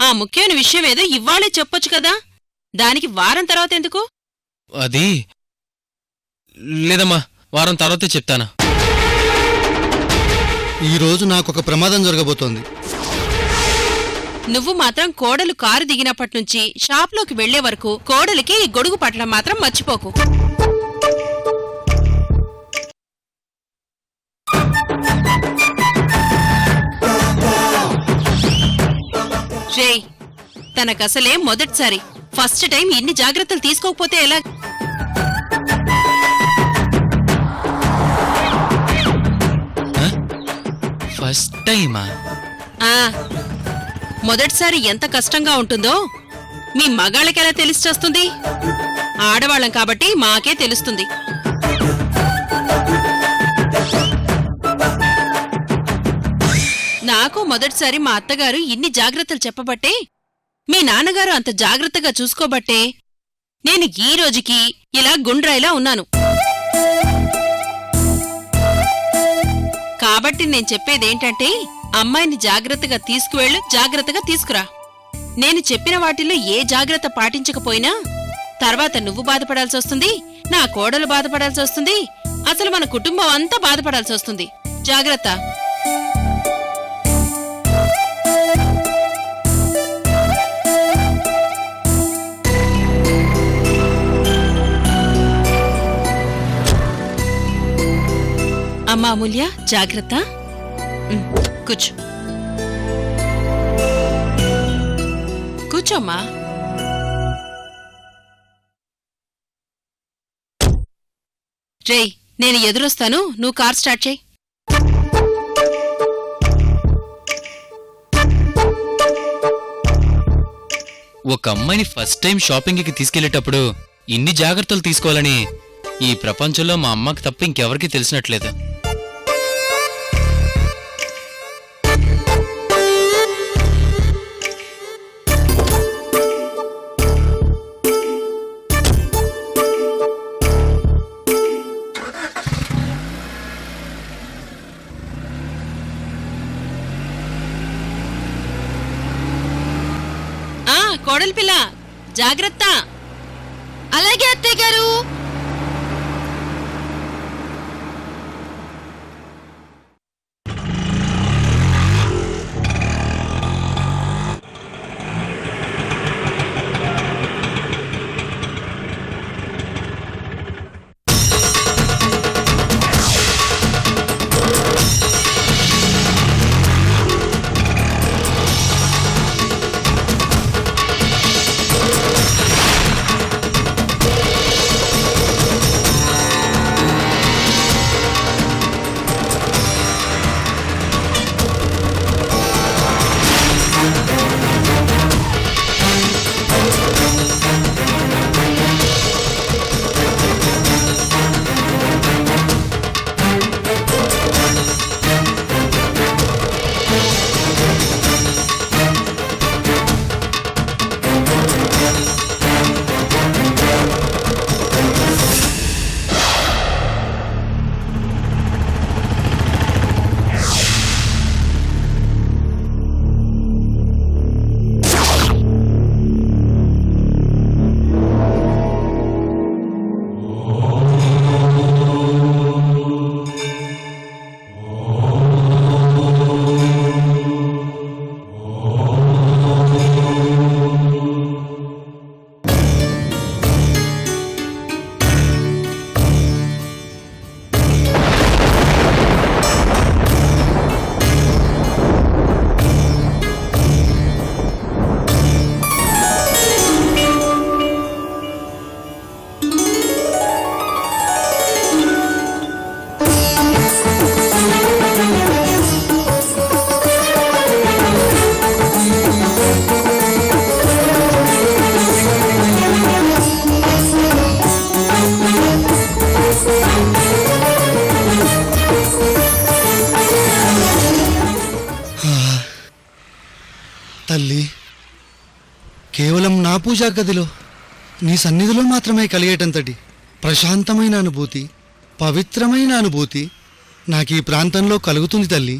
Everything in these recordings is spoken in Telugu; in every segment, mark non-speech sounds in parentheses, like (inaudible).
ఆ ముఖ్యమైన విషయం ఏదో ఇవ్వాలే చెప్పొచ్చు కదా. దానికి వారం తర్వాత ఎందుకు? అది లేదమ్మా వారం తర్వాతే చెప్తాను. ఈ రోజు నాకు ఒక ప్రమాదం జరగబోతోంది. నువ్వు మాత్రం కోడలు కారు దిగినప్పటి నుంచి షాప్లోకి వెళ్ళే వరకు కోడలికి ఈ గొడుగు పట్టడం మాత్రం మర్చిపోకు. రేయ్ తనకసలే మొదటిసారి. ఫస్ట్ టైం ఇన్ని జాగ్రత్తలు తీసుకోకపోతే ఎలా? ఫస్ట్ టైమా? ఆ మొదటిసారి ఎంత కష్టంగా ఉంటుందో మీ మగాళ్ళకెలా తెలిసి చేస్తుంది? ఆడవాళ్ళం కాబట్టి మాకే తెలుస్తుంది. నాకు మొదటిసారి మా అత్తగారు ఇన్ని జాగ్రత్తలు చెప్పబట్టే మీ నాన్నగారు అంత జాగ్రత్తగా చూసుకోబట్టే నేను ఈ రోజుకి ఇలా గుండ్రాయిలా ఉన్నాను. కాబట్టి నేను చెప్పేదేంటంటే అమ్మాయిని జాగ్రత్తగా తీసుకువెళ్ళు జాగ్రత్తగా తీసుకురా. నేను చెప్పిన వాటిల్లో ఏ జాగ్రత్త పాటించకపోయినా తర్వాత నువ్వు బాధపడాల్సి వస్తుంది నా కోడలు బాధపడాల్సి వస్తుంది అసలు మన కుటుంబం అంతా బాధపడాల్సి వస్తుంది. జాగ్రత్త. అమ్మా అమూల్య జాగ్రత్త. కూర్చో. కూర్చోమ్మా. రేయ్ నేను ఎదురొస్తాను. నువ్వు కార్ స్టార్ట్ చేయి. ఒక అమ్మాయిని ఫస్ట్ టైం షాపింగ్కి తీసుకెళ్ళేటప్పుడు ఇన్ని జాగ్రత్తలు తీసుకోవాలని ఈ ప్రపంచంలో మా అమ్మకి తప్ప ఇంకెవరికీ తెలిసినట్లేదు. జాగ్రత్త. పూజా గదిలో. నీ సన్నిధిలో మాత్రమే కలిగేటంతటి ప్రశాంతమైన అనుభూతి పవిత్రమైన అనుభూతి నాకు ఈ ప్రాంతంలో కలుగుతుంది తల్లి.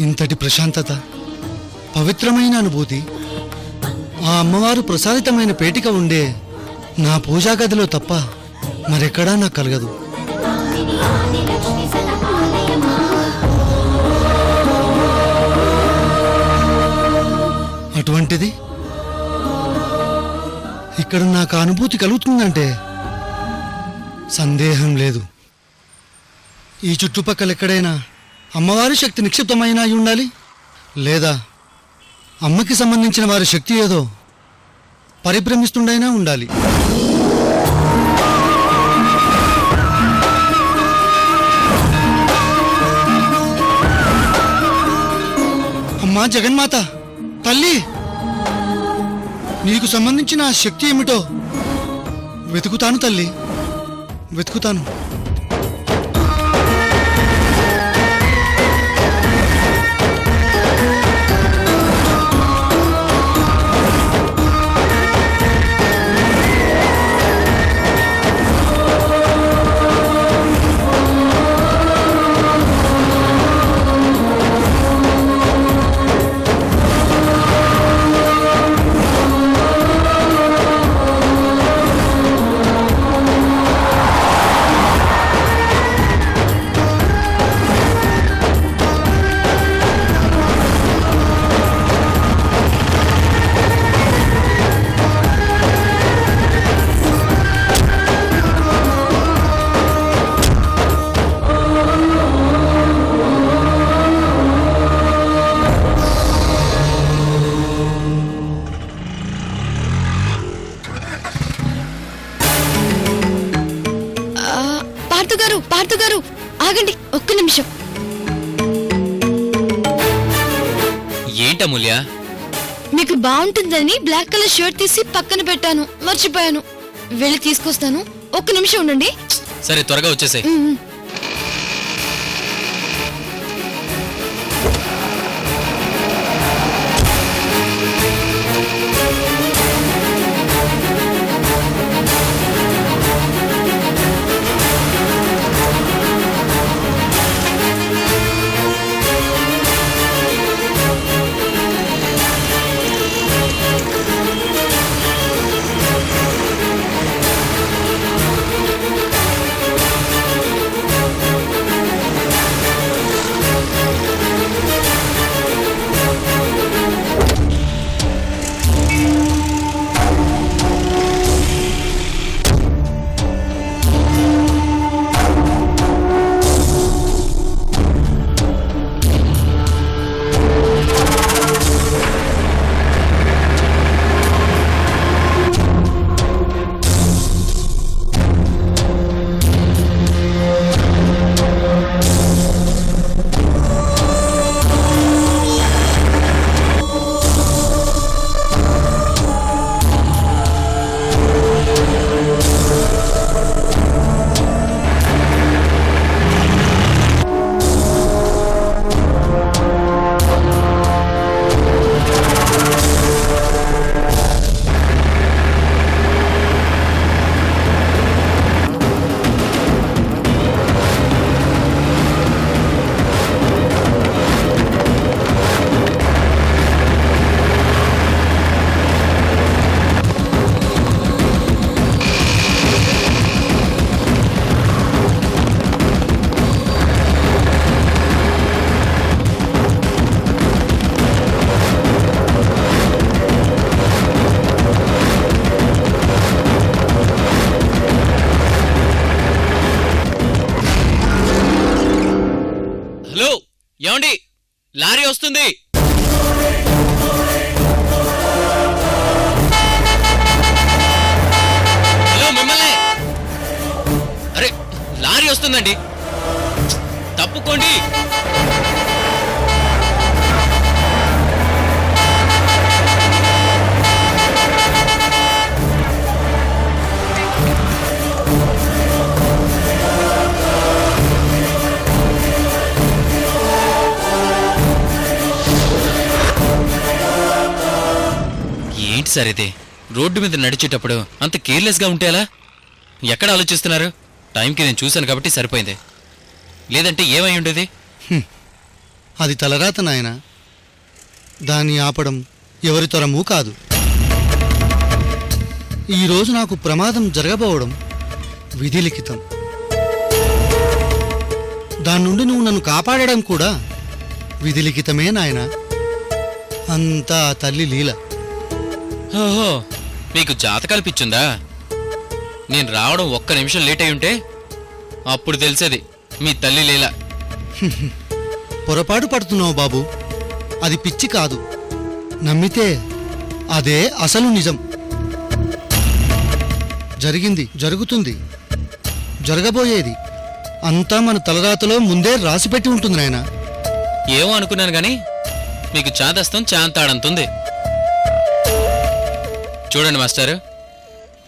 ఇంతటి ప్రశాంతత పవిత్రమైన అనుభూతి ఆ అమ్మవారు ప్రసాదితమైన పేటిక ఉండే నా పూజా గదిలో తప్ప మరెక్కడా నాకు కలగదు. ఏంటిది? ఇక్కడ నాకు అనుభూతి కలుగుతుందంటే సందేహం లేదు. ఈ చుట్టుపక్కల ఎక్కడైనా అమ్మవారి శక్తి నిక్షిప్తమైన అయి ఉండాలి? లేదా అమ్మకి సంబంధించిన వారి శక్తి ఏదో పరిభ్రమిస్తుండైనా ఉండాలి. అమ్మా జగన్మాత తల్లి! నీకు సంబంధించిన శక్తి ఏమిటో వెతుకుతాను తల్లి. వెతుకుతాను. పార్థు గారు పార్థు గారు ఆగండి ఒక్క నిమిషం. ఏంటమూల్య మీకు బాగుంటుందని బ్లాక్ కలర్ షర్ట్ తీసి పక్కన పెట్టాను మర్చిపోయాను. వెళ్ళి తీసుకొస్తాను. ఒక్క నిమిషం ఉండండి. సరే త్వరగా వచ్చేసాయి. వస్తుంది సార్ ఇది. రోడ్డు మీద నడిచేటప్పుడు అంత కేర్లెస్గా ఉంటే ఎలా? ఎక్కడ ఆలోచిస్తున్నారు? టైంకి నేను చూశాను కాబట్టి సరిపోయింది. లేదంటే ఏమై ఉండేది? అది తలరాత నాయన. దాన్ని ఆపడం ఎవరి తరమూ కాదు. ఈరోజు నాకు ప్రమాదం జరగబోవడం విధిలిఖితం దాని నుండి నువ్వు నన్ను కాపాడడం కూడా విధిలిఖితమే నాయన. అంతా తల్లి లీల. ఓహో మీకు జాతకాలు పిచ్చుందా? నేను రావడం ఒక్క నిమిషం లేట్ అయి ఉంటే అప్పుడు తెలిసేది మీ తల్లి లీల. పొరపాటు పడుతున్నావు బాబు. అది పిచ్చి కాదు. నమ్మితే అదే అసలు నిజం. జరిగింది జరుగుతుంది. జరగబోయేది. అంతా మన తలరాతలో ముందే రాసిపెట్టి ఉంటుంది నాయన. ఏమో అనుకున్నాను గాని మీకు చాదస్తం చాంతాడంతుంది. చూడండి మాస్టర్.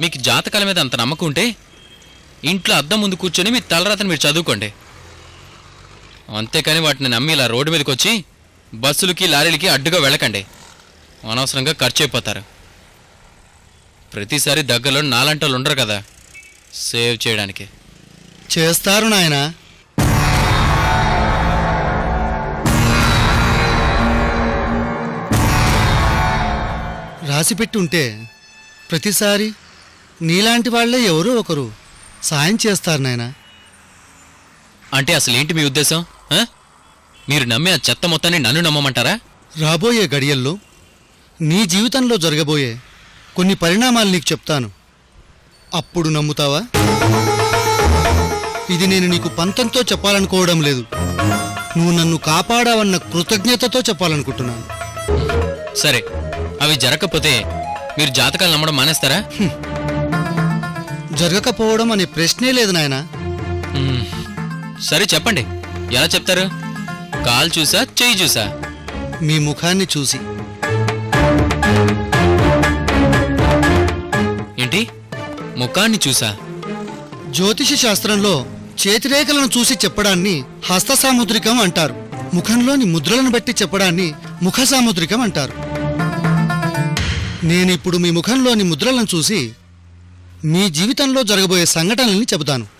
మీకు జాతకాల మీద అంత నమ్మకం ఉంటే ఇంట్లో అద్దం ముందు కూర్చొని మీ తలరాతను మీరు చదువుకోండి. అంతేకాని వాటిని నమ్మి ఇలా రోడ్డు మీదకి వచ్చి బస్సులకి లారీలకి అడ్డుగా వెళ్ళకండి. అనవసరంగా ఖర్చు అయిపోతారు. ప్రతిసారి దగ్గరలో నాలంటోళ్ళు ఉండరు కదా సేవ్ చేయడానికి. చేస్తారు నాయన. రాసిపెట్టి ఉంటే ప్రతిసారి నీలాంటి వాళ్ళే ఎవరో ఒకరు సాయం చేస్తారు నాయనా. అంటే అసలు ఏంటి మీ ఉద్దేశం? ఆ? మీరు నమ్మే ఆ చెత్త మొత్తాన్ని నన్ను నమ్మమంటారా? రాబోయే గడియల్లో నీ జీవితంలో జరగబోయే కొన్ని పరిణామాలు నీకు చెప్తాను. అప్పుడు నమ్ముతావా? ఇది నేను నీకు పంతంతో చెప్పాలనుకోవడం లేదు. నువ్వు నన్ను కాపాడావన్న కృతజ్ఞతతో చెప్పాలనుకుంటున్నాను. సరే అవి జరగకపోతే మీరు జాతకాలు నమ్మడం మానేస్తారా? జరగకపోవడం అనే ప్రశ్నే లేదు నాయనా. సరే చెప్పండి. ఎలా చెప్తారు? కాలు చూసా చెయ్యి చూసా? మీ ముఖాన్ని చూసి. ఏంటి? ముఖాన్ని చూసా? జ్యోతిష శాస్త్రంలో చేతిరేఖలను చూసి చెప్పడాన్ని హస్త సాముద్రికం అంటారు. ముఖంలోని ముద్రలను బట్టి చెప్పడాన్ని ముఖ సాముద్రికం అంటారు. నేనిప్పుడు మీ ముఖంలోని ముద్రలను చూసి మీ జీవితంలో జరగబోయే సంఘటనల్ని చెబుతాను.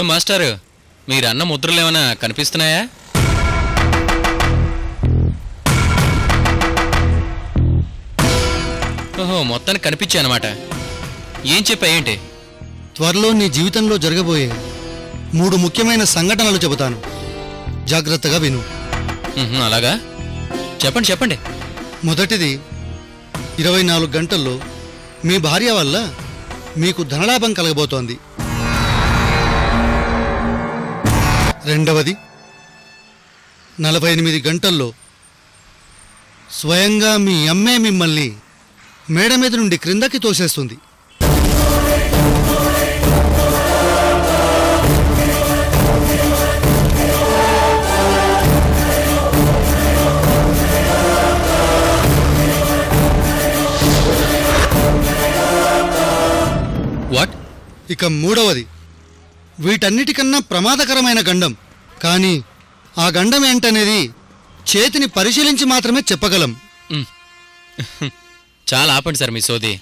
ఏం మాస్టారు? మీరు అన్న ముద్రలు ఏమైనా కనిపిస్తున్నాయా? ఓహో మొత్తానికి కనిపించాయి అనమాట ఏం చెప్పా ఏంటి? త్వరలో నీ జీవితంలో జరగబోయే మూడు ముఖ్యమైన సంఘటనలు చెబుతాను. జాగ్రత్తగా విను. అలాగా? చెప్పండి చెప్పండి. మొదటిది ఇరవై నాలుగు గంటల్లో మీ భార్య వల్ల మీకు ధనలాభం కలగబోతోంది. రెండవది నలభై ఎనిమిది గంటల్లో స్వయంగా మీ అమ్మే మిమ్మల్ని మేడ మీద నుండి క్రిందకి తోసేస్తుంది. వాట్ ఇక మూడవది వీటన్నిటికన్నా ప్రమాదకరమైన గండం. కానీ ఆ గండం ఏంటనేది చేతిని పరిశీలించి మాత్రమే చెప్పగలం. చాలా ఆపండి సార్ మీ సోది.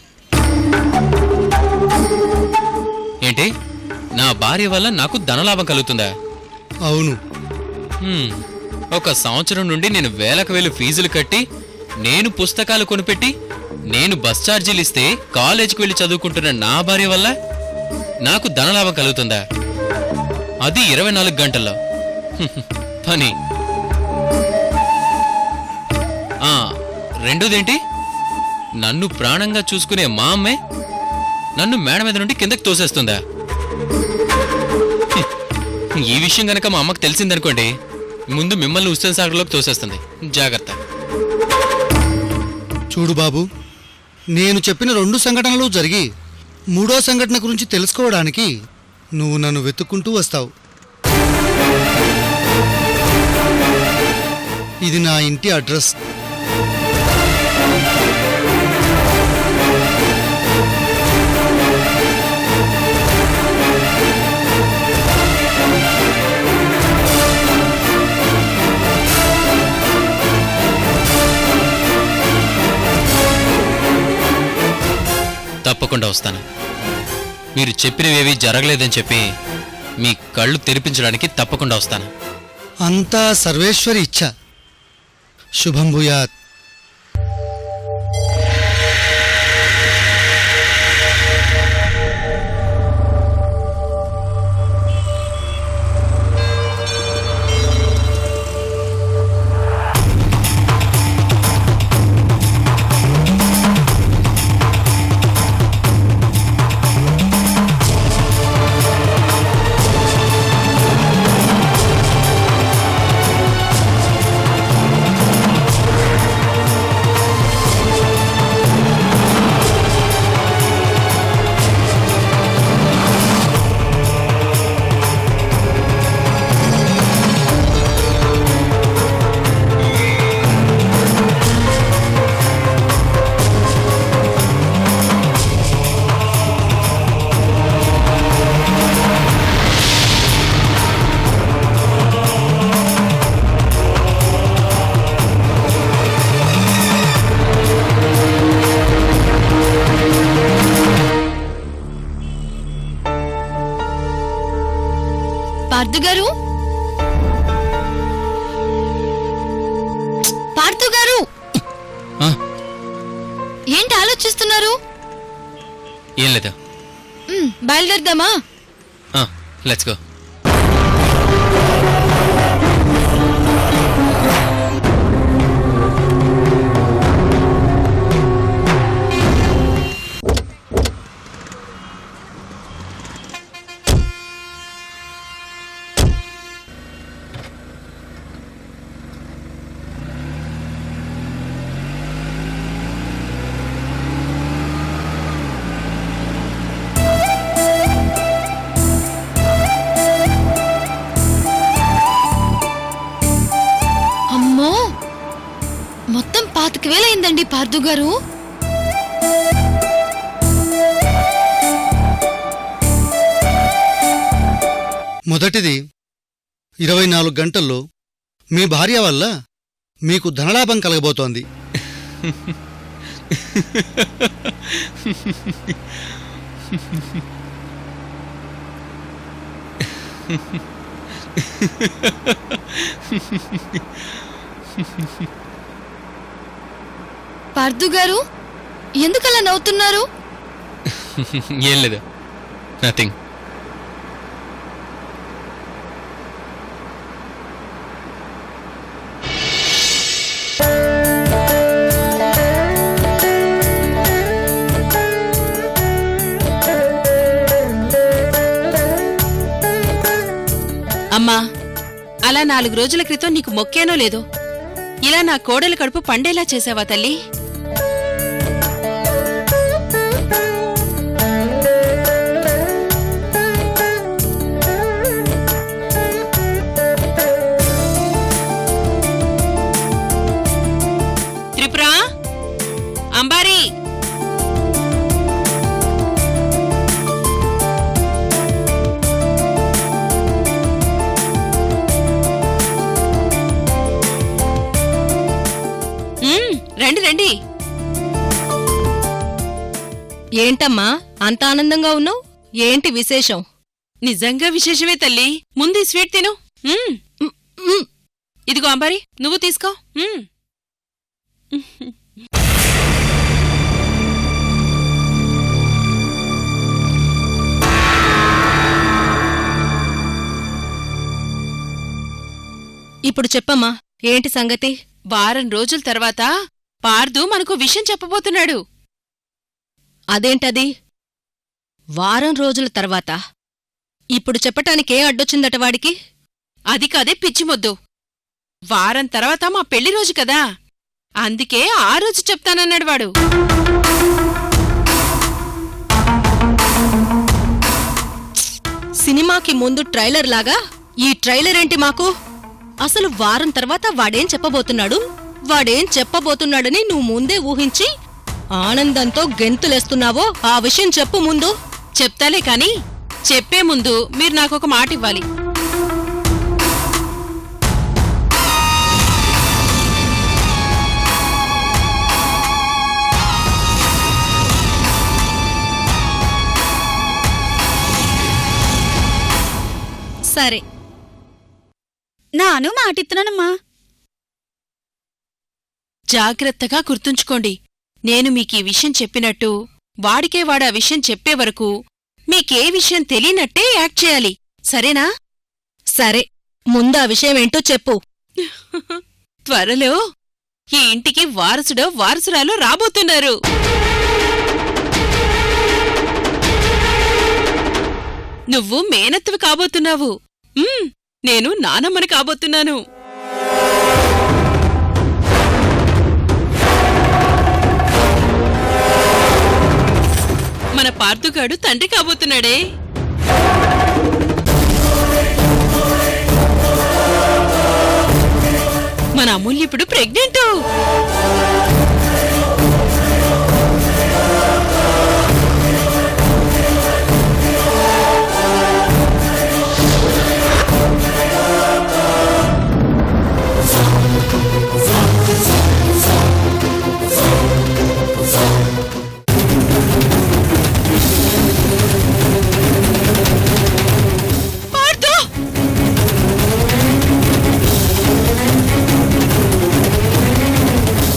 ఏంటి? నా భార్య వల్ల నాకు ధనలాభం కలుగుతుందా? అవును. హ్మ్. ఒక సంవత్సరం నుండి నేను వేలకు వేలు ఫీజులు కట్టి నేను పుస్తకాలు కొనిపెట్టి నేను బస్ ఛార్జీలు ఇస్తే కాలేజీకి వెళ్ళి చదువుకుంటున్న నా భార్య వల్ల నాకు ధనలాభం కలుగుతుందా? అది ఇరవై నాలుగు గంటల్లో. పని. రెండోదేంటి? నన్ను ప్రాణంగా చూసుకునే మా అమ్మే నన్ను మేడ మీద నుండి కిందకి తోసేస్తుందా? ఈ విషయం గనక మా అమ్మకు తెలిసిందనుకోండి ముందు మిమ్మల్ని హుస్సేన్ సాగర్లోకి తోసేస్తుంది. జాగ్రత్త. చూడు బాబు నేను చెప్పిన రెండు సంఘటనలు జరిగి మూడో సంఘటన గురించి తెలుసుకోవడానికి నువ్వు నన్ను వెతుక్కుంటూ వస్తావు. ఇది నా ఇంటి అడ్రస్. తప్పకుండా వస్తాను. మీరు చెప్పినవేవి జరగలేదని చెప్పి మీ కళ్ళు తెరిపించడానికి తప్పకుండా వస్తాను. అంతా సర్వేశ్వరి ఇచ్చ. శుభం భూయాత్. Let's go. పార్థు గారు? మొదటిది ఇరవై నాలుగు గంటల్లో మీ భార్య వల్ల మీకు ధనలాభం కలగబోతోంది. (laughs) పార్థు గారు ఎందుకలా నవ్వుతున్నారు? ఏం లేదు. నథింగ్ అమ్మా అలా నాలుగు రోజుల క్రితం నీకు మొక్కేనో లేదో? ఇలా నా కోడలి కడుపు పండేలా చేసావా తల్లి? రండి రండి. ఏంటమ్మా అంత ఆనందంగా ఉన్నావు? ఏంటి విశేషం? నిజంగా విశేషమే తల్లి. ముందు ఈ స్వీట్ తిను. మ్మ్. ఇదిగో అంబారి నువ్వు తీసుకో. మ్మ్. ఇప్పుడు చెప్పమ్మా ఏంటి సంగతి? వారం రోజుల తర్వాత పార్దు మనకు విషయం చెప్పబోతున్నాడు. అదేంటది? వారం రోజుల తర్వాత. ఇప్పుడు చెప్పటానికే అడ్డొచ్చిందట వాడికి? అది కాదే పిచ్చిమొద్దు. వారం తర్వాత మా పెళ్ళి రోజు కదా. అందుకే ఆ రోజు చెప్తానన్నాడు వాడు. సినిమాకి ముందు ట్రైలర్ లాగా? ఈ ట్రైలర్ ఏంటి మాకు? అసలు వారం తర్వాత వాడేం చెప్పబోతున్నాడు? వాడేం చెప్పబోతున్నాడని నువ్వు ముందే ఊహించి ఆనందంతో గెంతులేస్తున్నావో ఆ విషయం చెప్పు ముందు. చెప్తాలే కాని చెప్పే ముందు మీరు నాకొక మాట ఇవ్వాలి. సరే. నాను మాటిస్తున్నానమ్మా జాగ్రత్తగా గుర్తుంచుకోండి. నేను మీకీ విషయం చెప్పినట్టు వాడికే వాడు ఆ విషయం చెప్పే వరకు మీకే విషయం తెలియనట్టే యాక్ట్ చేయాలి. సరేనా? సరే. ముందు ఆ విషయం ఏంటో చెప్పు. త్వరలో ఈ ఇంటికి వారసుడో వారసురాలో రాబోతున్నారు. నువ్వు మేనత్తువి కాబోతున్నావు. నేను నానమ్మని కాబోతున్నాను. మన పార్థుగాడు తండ్రి కాబోతున్నాడే. మన అమూల్య ఇప్పుడు ప్రెగ్నెంట్.